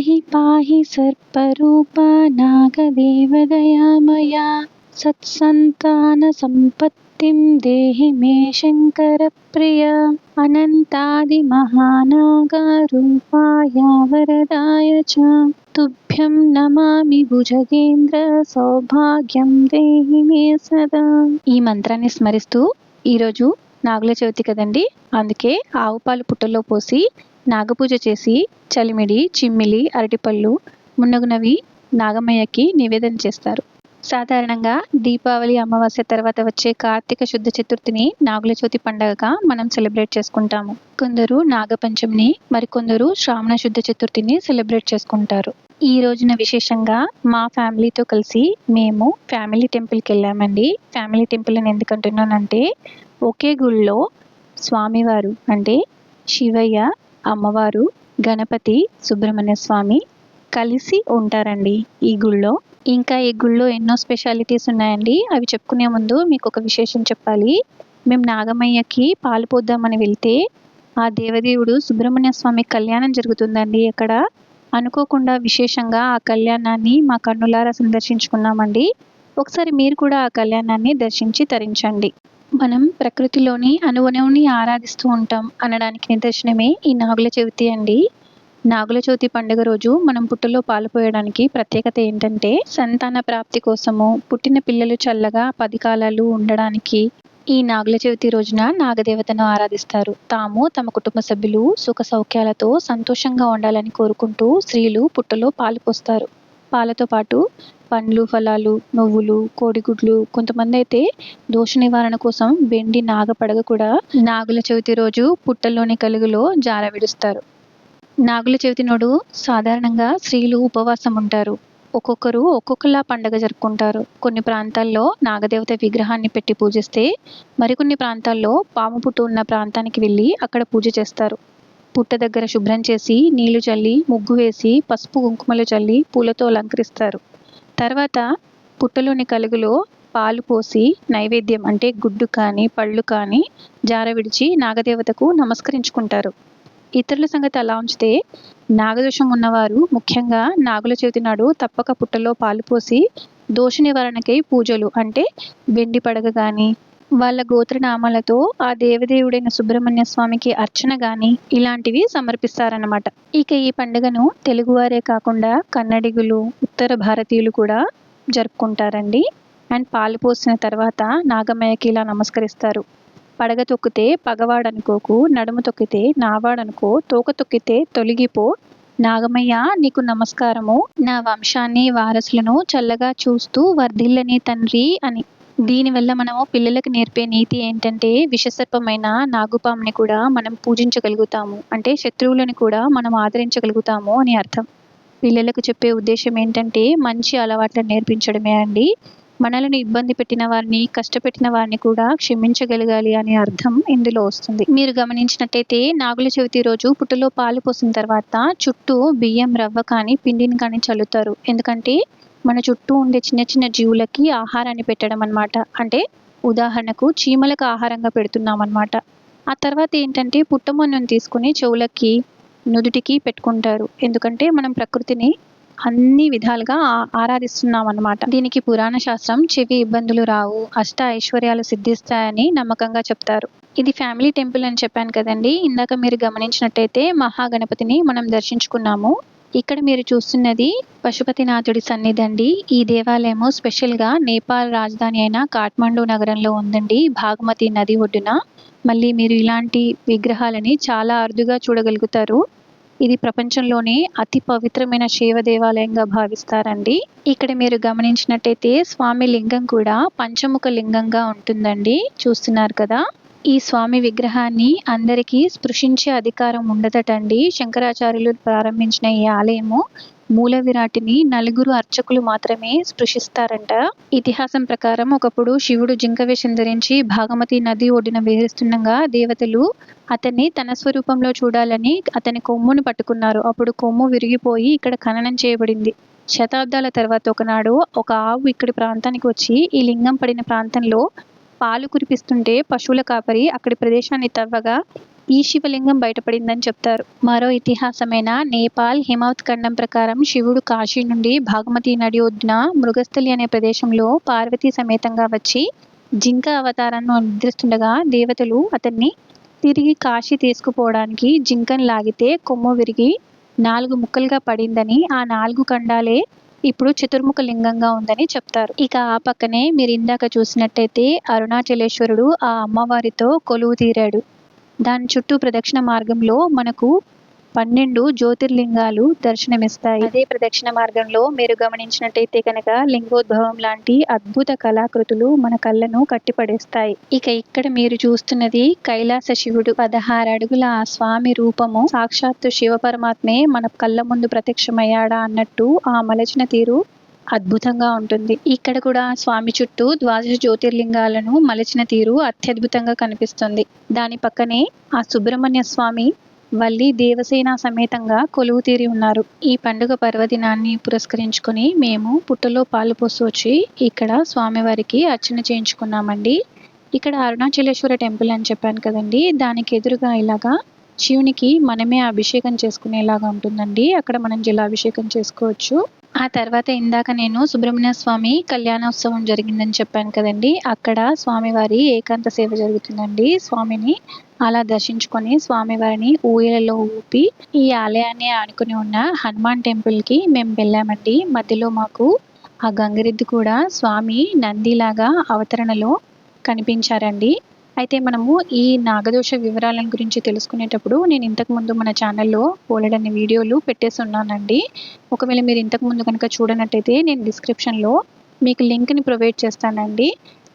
పాహి పాహి సర్పరూప నాగదేవదయామయా సత్సంతాన సంపత్తిం దేహి మే శంకర ప్రియ అనంతాది మహానాగరూపాయ వరదాయ చ. తుభ్యం నమామి భుజగేంద్ర సౌభాగ్యం దేహి మే సదా. ఈ మంత్రాన్ని స్మరిస్తూ ఈరోజు నాగుల చవితి కదండి. అందుకే ఆవు పాలు పుట్టలో పోసి నాగపూజ చేసి చలిమిడి చిమ్మిలి అరటిపళ్ళు మున్నగునవి నాగమయ్యకి నివేదన చేస్తారు. సాధారణంగా దీపావళి అమావాస్య తర్వాత వచ్చే కార్తీక శుద్ధ చతుర్థిని నాగుల చవితి పండగగా మనం సెలబ్రేట్ చేసుకుంటాము. కొందరు నాగపంచమిని మరికొందరు శ్రావణ శుద్ధ చతుర్థిని సెలబ్రేట్ చేసుకుంటారు. ఈ రోజున విశేషంగా మా ఫ్యామిలీతో కలిసి మేము ఫ్యామిలీ టెంపుల్కి వెళ్ళామండి. ఫ్యామిలీ టెంపుల్ అని ఎందుకంటున్నానంటే ఒకే గుళ్ళో స్వామివారు అంటే శివయ్య అమ్మవారు గణపతి సుబ్రహ్మణ్య స్వామి కలిసి ఉంటారండి ఈ గుళ్ళో. ఇంకా ఈ గుళ్ళో ఎన్నో స్పెషాలిటీస్ ఉన్నాయండి. అవి చెప్పుకునే ముందు మీకు ఒక విశేషం చెప్పాలి. మేము నాగమయ్యకి పాలు పోద్దామని వెళ్తే ఆ దేవదేవుడు సుబ్రహ్మణ్య స్వామి కళ్యాణం జరుగుతుందండి అక్కడ. అనుకోకుండా విశేషంగా ఆ కళ్యాణాన్ని మా కన్నులారా సందర్శించుకున్నామండి. ఒకసారి మీరు కూడా ఆ కళ్యాణాన్ని దర్శించి తరించండి. మనం ప్రకృతిలోని అనువనువుని ఆరాధిస్తూ ఉంటాం అనడానికి నిదర్శనమే ఈ నాగుల చవితి అండి. నాగుల చవితి పండుగ రోజు మనం పుట్టలో పాలు పోయడానికి ప్రత్యేకత ఏంటంటే సంతాన ప్రాప్తి కోసము పుట్టిన పిల్లలు చల్లగా పది కాలాలు ఉండడానికి ఈ నాగుల చవితి రోజున నాగదేవతను ఆరాధిస్తారు. తాము తమ కుటుంబ సభ్యులు సుఖ సౌఖ్యాలతో సంతోషంగా ఉండాలని కోరుకుంటూ స్త్రీలు పుట్టలో పాలు పోస్తారు. పాలతో పాటు పండ్లు ఫలాలు నువ్వులు కోడిగుడ్లు కొంతమంది అయితే దోష నివారణ కోసం వెండి నాగపడగ కూడా నాగుల చవితి రోజు పుట్టలోని కలుగులో జార విడుస్తారు. నాగుల చవితి నాడు సాధారణంగా స్త్రీలు ఉపవాసం ఉంటారు. ఒక్కొక్కరు ఒక్కొక్కలా పండగ జరుపుకుంటారు. కొన్ని ప్రాంతాల్లో నాగదేవత విగ్రహాన్ని పెట్టి పూజిస్తే మరికొన్ని ప్రాంతాల్లో పాము పుట్టు ఉన్న ప్రాంతానికి వెళ్ళి అక్కడ పూజ చేస్తారు. పుట్ట దగ్గర శుభ్రం చేసి నీళ్ళు చల్లి ముగ్గు వేసి పసుపు కుంకుమలు చల్లి పూలతో అలంకరిస్తారు. తర్వాత పుట్టలోని కలుగులో పాలు పోసి నైవేద్యం అంటే గుడ్డు కానీ పళ్ళు కానీ జార విడిచి నాగదేవతకు నమస్కరించుకుంటారు. ఇతరుల సంగతి అలా ఉంచితే నాగదోషం ఉన్నవారు ముఖ్యంగా నాగుల చవితి నాడు తప్పక పుట్టలో పాలు పోసి దోష నివారణకై పూజలు అంటే వెండి పడగ కానీ వాళ్ళ గోత్రనామాలతో ఆ దేవదేవుడైన సుబ్రహ్మణ్య స్వామికి అర్చన గాని ఇలాంటివి సమర్పిస్తారన్నమాట. ఇక ఈ పండుగను తెలుగువారే కాకుండా కన్నడిగులు ఉత్తర భారతీయులు కూడా జరుపుకుంటారండి. అండ్ పాలు పోసిన తర్వాత నాగమయ్యకి ఇలా నమస్కరిస్తారు. పడగ తొక్కితే పగవాడనుకోకు నడుము తొక్కితే నావాడనుకో తోక తొక్కితే తొలగిపో నాగమయ్య నీకు నమస్కారము నా వంశాన్ని వారసులను చల్లగా చూస్తూ వర్ధిల్లని తండ్రి అని. దీనివల్ల మనము పిల్లలకు నేర్పే నీతి ఏంటంటే విషసర్పమైన నాగుపాముని కూడా మనం పూజించగలుగుతాము. అంటే శత్రువులను కూడా మనం ఆదరించగలుగుతాము అని అర్థం. పిల్లలకు చెప్పే ఉద్దేశం ఏంటంటే మంచి అలవాట్లను నేర్పించడమే అండి. మనలను ఇబ్బంది పెట్టిన వారిని కష్టపెట్టిన వారిని కూడా క్షమించగలగాలి అనే అర్థం ఇందులో వస్తుంది. మీరు గమనించినట్టయితే నాగుల చవితి రోజు పుట్టలో పాలు పోసిన తర్వాత చుట్టూ బియ్యం రవ్వ కానీ పిండిని కానీ చల్లుతారు. ఎందుకంటే మన చుట్టూ ఉండే చిన్న చిన్న జీవులకి ఆహారాన్ని పెట్టడం అనమాట అంటే ఉదాహరణకు చీమలకు ఆహారంగా పెడుతున్నాం అనమాట ఆ తర్వాత ఏంటంటే పుట్టమన్నును తీసుకుని చెవులకి నుదుటికి పెట్టుకుంటారు. ఎందుకంటే మనం ప్రకృతిని అన్ని విధాలుగా ఆరాధిస్తున్నాం అనమాట దీనికి పురాణ శాస్త్రం చెవి ఇబ్బందులు రావు అష్ట ఐశ్వర్యాలు సిద్ధిస్తాయని నమ్మకంగా చెప్తారు. ఇది ఫ్యామిలీ టెంపుల్ అని చెప్పాను కదండి. ఇందాక మీరు గమనించినట్టయితే మహాగణపతిని మనం దర్శించుకున్నాము. ఇక్కడ మీరు చూస్తున్నది పశుపతినాథుడి సన్నిధి అండి. ఈ దేవాలయము స్పెషల్గా నేపాల్ రాజధాని అయిన కాఠ్మండు నగరంలో ఉందండి. భాగమతి నది ఒడ్డున. మళ్ళీ మీరు ఇలాంటి విగ్రహాలని చాలా అరుదుగా చూడగలుగుతారు. ఇది ప్రపంచంలోనే అతి పవిత్రమైన శివ దేవాలయంగా భావిస్తారండి. ఇక్కడ మీరు గమనించినట్టయితే స్వామి లింగం కూడా పంచముఖ లింగంగా ఉంటుందండి. చూస్తున్నారు కదా. ఈ స్వామి విగ్రహాన్ని అందరికీ స్పృశించే అధికారం ఉండదటండి. శంకరాచార్యులు ప్రారంభించిన ఈ ఆలయము మూల విరాటిని నలుగురు అర్చకులు మాత్రమే స్పృశిస్తారంట. ఇతిహాసం ప్రకారం ఒకప్పుడు శివుడు జింక వేషం ధరించి భాగమతి నది ఒడిన విహరిస్తుండగా దేవతలు అతన్ని తన స్వరూపంలో చూడాలని అతని కొమ్మును పట్టుకున్నారు. అప్పుడు కొమ్ము విరిగిపోయి ఇక్కడ ఖననం చేయబడింది. శతాబ్దాల తర్వాత ఒకనాడు ఒక ఆవు ఇక్కడి ప్రాంతానికి వచ్చి ఈ లింగం పడిన ప్రాంతంలో పాలు కురిపిస్తుంటే పశువుల కాపరి అక్కడి ప్రదేశాన్ని తవ్వగా ఈ శివలింగం బయటపడిందని చెప్తారు. మరో ఇతిహాసమైన నేపాల్ హిమవత్ ఖండం ప్రకారం శివుడు కాశీ నుండి భాగమతి నడి ఒడ్డున మృగస్థలి అనే ప్రదేశంలో పార్వతీ సమేతంగా వచ్చి జింక అవతారాన్ని నిద్రిస్తుండగా దేవతలు అతన్ని తిరిగి కాశీ తీసుకుపోవడానికి జింకను లాగితే కొమ్ము విరిగి నాలుగు ముక్కలుగా పడిందని ఆ నాలుగు ఖండాలే ఇప్పుడు చతుర్ముఖ లింగంగా ఉందని చెప్తారు. ఇక ఆ పక్కనే మీరు ఇందాక చూసినట్టయితే అరుణాచలేశ్వరుడు ఆ అమ్మవారితో కొలువు తీరాడు. దాని చుట్టూ ప్రదక్షిణ మార్గంలో మనకు పన్నెండు జ్యోతిర్లింగాలు దర్శనమిస్తాయి. అదే ప్రదక్షిణ మార్గంలో మీరు గమనించినట్టయితే కనుక లింగోద్భవం లాంటి అద్భుత కళాకృతులు మన కళ్ళను కట్టిపడేస్తాయి. ఇక ఇక్కడ మీరు చూస్తున్నది కైలాస శివుడు పదహారు అడుగుల ఆ స్వామి రూపము. సాక్షాత్తు శివ పరమాత్మే మన కళ్ళ ముందు ప్రత్యక్షమయ్యాడా అన్నట్టు ఆ మలచిన తీరు అద్భుతంగా ఉంటుంది. ఇక్కడ కూడా స్వామి చుట్టూ ద్వాదశ జ్యోతిర్లింగాలను మలచిన తీరు అత్యద్భుతంగా కనిపిస్తుంది. దాని పక్కనే ఆ సుబ్రహ్మణ్య స్వామి వల్లి దేవసేన సమేతంగా కొలువు తీరి ఉన్నారు. ఈ పండుగ పర్వదినాన్ని పురస్కరించుకొని మేము పుట్టలో పాలు పోసి వచ్చి ఇక్కడ స్వామివారికి అర్చన చేయించుకున్నామండి. ఇక్కడ అరుణాచలేశ్వర టెంపుల్ అని చెప్పాను కదండి. దానికి ఎదురుగా ఇలాగా శివునికి మనమే అభిషేకం చేసుకునేలాగా ఉంటుందండి. అక్కడ మనం జలాభిషేకం చేసుకోవచ్చు. ఆ తర్వాత ఇందాక నేను సుబ్రహ్మణ్య స్వామి కళ్యాణోత్సవం జరిగిందని చెప్పాను కదండి. అక్కడ స్వామివారి ఏకాంత సేవ జరుగుతుందండి. స్వామిని అలా దర్శించుకొని స్వామివారిని ఊయలలో ఊపి ఈ ఆలయాన్ని ఆనుకుని ఉన్న హనుమాన్ టెంపుల్కి మేము వెళ్ళామండి. మధ్యలో మాకు ఆ గంగిరెద్దు కూడా స్వామి నందిలాగా అవతరణలో కనిపించారండి. అయితే మనము ఈ నాగదోష వివరాలను గురించి తెలుసుకునేటప్పుడు నేను ఇంతకుముందు మన ఛానల్లో పోలడని వీడియోలు పెట్టేసి ఉన్నానండి ఒకవేళ మీరు ఇంతకుముందు కనుక చూడనట్టయితే నేను డిస్క్రిప్షన్లో మీకు లింక్ని ప్రొవైడ్ చేస్తానండి.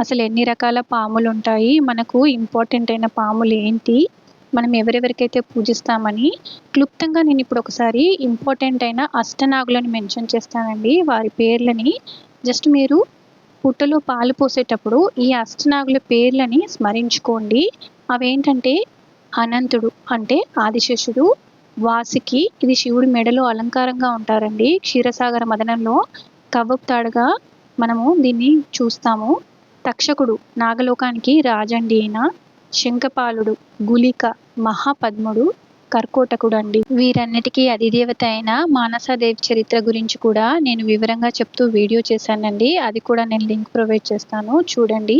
అసలు ఎన్ని రకాల పాములు ఉంటాయి మనకు ఇంపార్టెంట్ అయిన పాములు ఏంటి మనం ఎవరెవరికైతే పూజిస్తామని క్లుప్తంగా నేను ఇప్పుడు ఒకసారి ఇంపార్టెంట్ అయిన అష్టనాగులను మెన్షన్ చేస్తానండి. వారి పేర్లని జస్ట్ మీరు పుట్టలో పాలు పోసేటప్పుడు ఈ అష్టనాగుల పేర్లని స్మరించుకోండి. అవేంటంటే అనంతుడు అంటే ఆదిశేషుడు వాసికి ఇది శివుడి మెడలో అలంకారంగా ఉంటారండి. క్షీరసాగర మదనంలో కవ్వపుతాడుగా మనము దీన్ని చూస్తాము. తక్షకుడు నాగలోకానికి రాజండి అయిన శంఖపాలుడు గులిక మహాపద్ముడు కర్కోటకుడు అండి వీరన్నిటికీ అధిదేవత అయిన మానసాదేవి చరిత్ర గురించి కూడా నేను వివరంగా చెప్తూ వీడియో చేశానండి. అది కూడా నేను లింక్ ప్రొవైడ్ చేస్తాను. చూడండి.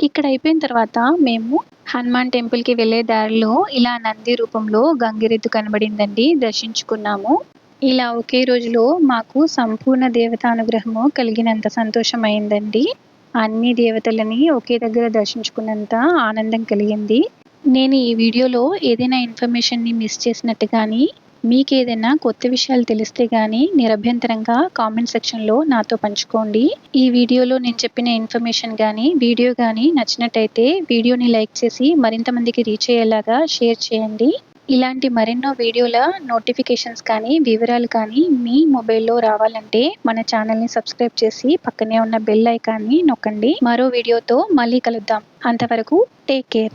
ఇక్కడ అయిపోయిన తర్వాత మేము హనుమాన్ టెంపుల్కి వెళ్ళే దారిలో ఇలా నంది రూపంలో గంగిరెద్దు కనబడిందండి. దర్శించుకున్నాము. ఇలా ఒకే రోజులో మాకు సంపూర్ణ దేవతానుగ్రహము కలిగినంత సంతోషమైందండి. అన్ని దేవతలని ఒకే దగ్గర దర్శించుకున్నంత ఆనందం కలిగింది. నేను ఈ వీడియోలో ఏదైనా ఇన్ఫర్మేషన్ని మిస్ చేసినట్టు కానీ మీకు ఏదైనా కొత్త విషయాలు తెలిస్తే కానీ నిరభ్యంతరంగా కామెంట్ సెక్షన్లో నాతో పంచుకోండి. ఈ వీడియోలో నేను చెప్పిన ఇన్ఫర్మేషన్ కానీ వీడియో కానీ నచ్చినట్టయితే వీడియోని లైక్ చేసి మరింత మందికి రీచ్ అయ్యేలాగా షేర్ చేయండి. ఇలాంటి మరెన్నో వీడియోల నోటిఫికేషన్స్ కానీ వివరాలు కానీ మీ మొబైల్లో రావాలంటే మన ఛానల్ని సబ్స్క్రైబ్ చేసి పక్కనే ఉన్న బెల్ ఐకాన్ని నొక్కండి. మరో వీడియోతో మళ్ళీ కలుద్దాం. అంతవరకు take care.